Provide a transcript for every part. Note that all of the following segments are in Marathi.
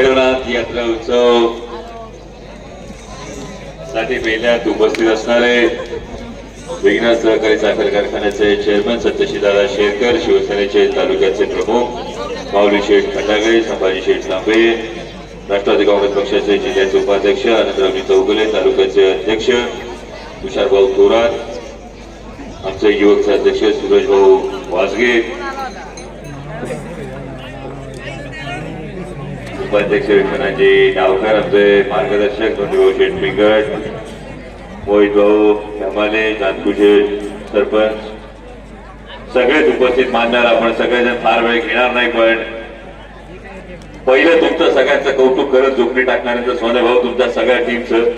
भैरवनाथ यात्रा उत्सवसाठी मेल्यात उपस्थित असणारे विघ्नाथ सहकारी साखर कारखान्याचे चेअरमन सत्यशीदादा शेरकर शिवसेनेचे तालुक्याचे प्रमुख माऊली शेठ खंडागळे संभाजी शेठ तांबे राष्ट्रवादी काँग्रेस पक्षाचे जिल्ह्याचे उपाध्यक्ष आनंदरावजी चौगुले तालुक्याचे अध्यक्ष तुषारभाऊ थोरात आमचे युवकचे अध्यक्ष सुरेश वाजगे उपाध्यक्ष विश्वनाथजी डावकर आमचे मार्गदर्शक धोंडीभाऊ शेठ पिंगट मोहित भाऊ धमाले नागपूरचे सरपंच. सगळेच उपस्थित मानणार आपण सगळेजण फार वेळ घेणार नाही पण पहिलं तुमचं सगळ्यांचं कौतुक करत झोपडी टाकणाऱ्यांचं सोने भाऊ तुमच्या सगळ्या टीमचं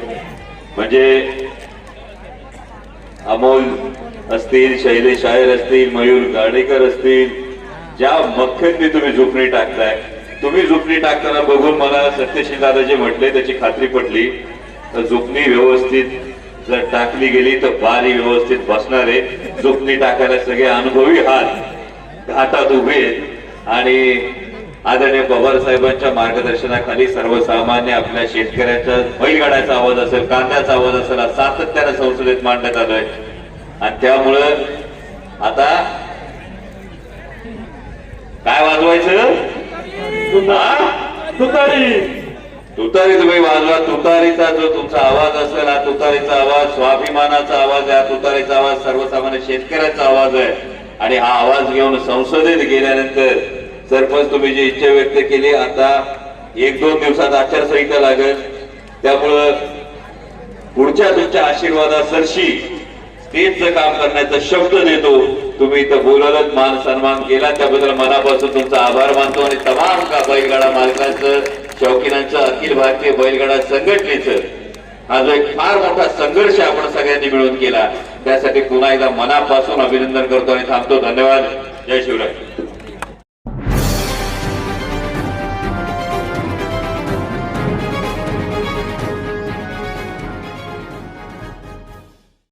म्हणजे अमोल असतील शैलेश शायर असतील मयूर गाडेकर असतील ज्या मख्यंनी तुम्ही झोपणी टाकताय तुम्ही झोपणी टाकताना बघून मला सत्यशील दादा जे म्हटले त्याची खात्री पटली. तर झोपणी व्यवस्थित जर टाकली गेली तर बारी व्यवस्थित बसणार आहे. झोपणी टाकायला सगळे अनुभवी हात घाटात उभे आणि आदरणीय पवार साहेबांच्या मार्गदर्शनाखाली सर्वसामान्य आपल्या शेतकऱ्याचा बैलगाड्याचा आवाज असेल कांद्याचा आवाज असेल हा सातत्यानं संसदेत मांडण्यात आलोय. आणि त्यामुळं आता तुतारी. तुतारीच भाई वाजवा. तुतारीचा जो तुमचा आवाज असेल हा तुतारीचा आवाज स्वाभिमानाचा आवाज आहे. हा तुतारीचा आवाज सर्वसामान्य शेतकऱ्याचा आवाज आहे. आणि हा आवाज घेऊन संसदेत गेल्यानंतर सरपंच तुम्ही जी इच्छा व्यक्त केली आता एक दोन दिवसात आचारसंहिता लागेल. त्यामुळं पुढच्या तुमच्या आशीर्वादासरशी तेच काम करण्याचा शब्द देतो. तुम्ही इथं बोलायलाच मान सन्मान केला त्याबद्दल मनापासून तुमचा आभार मानतो आणि तमाम का बैलगाडा मालकांचं शौकीनांचं अखिल भारतीय बैलगाडा संघटनेचं हा जो एक फार मोठा संघर्ष आपण सगळ्यांनी मिळून केला. त्यासाठी पुन्हा एकदा मनापासून अभिनंदन करतो आणि थांबतो. धन्यवाद. जय शिवराय.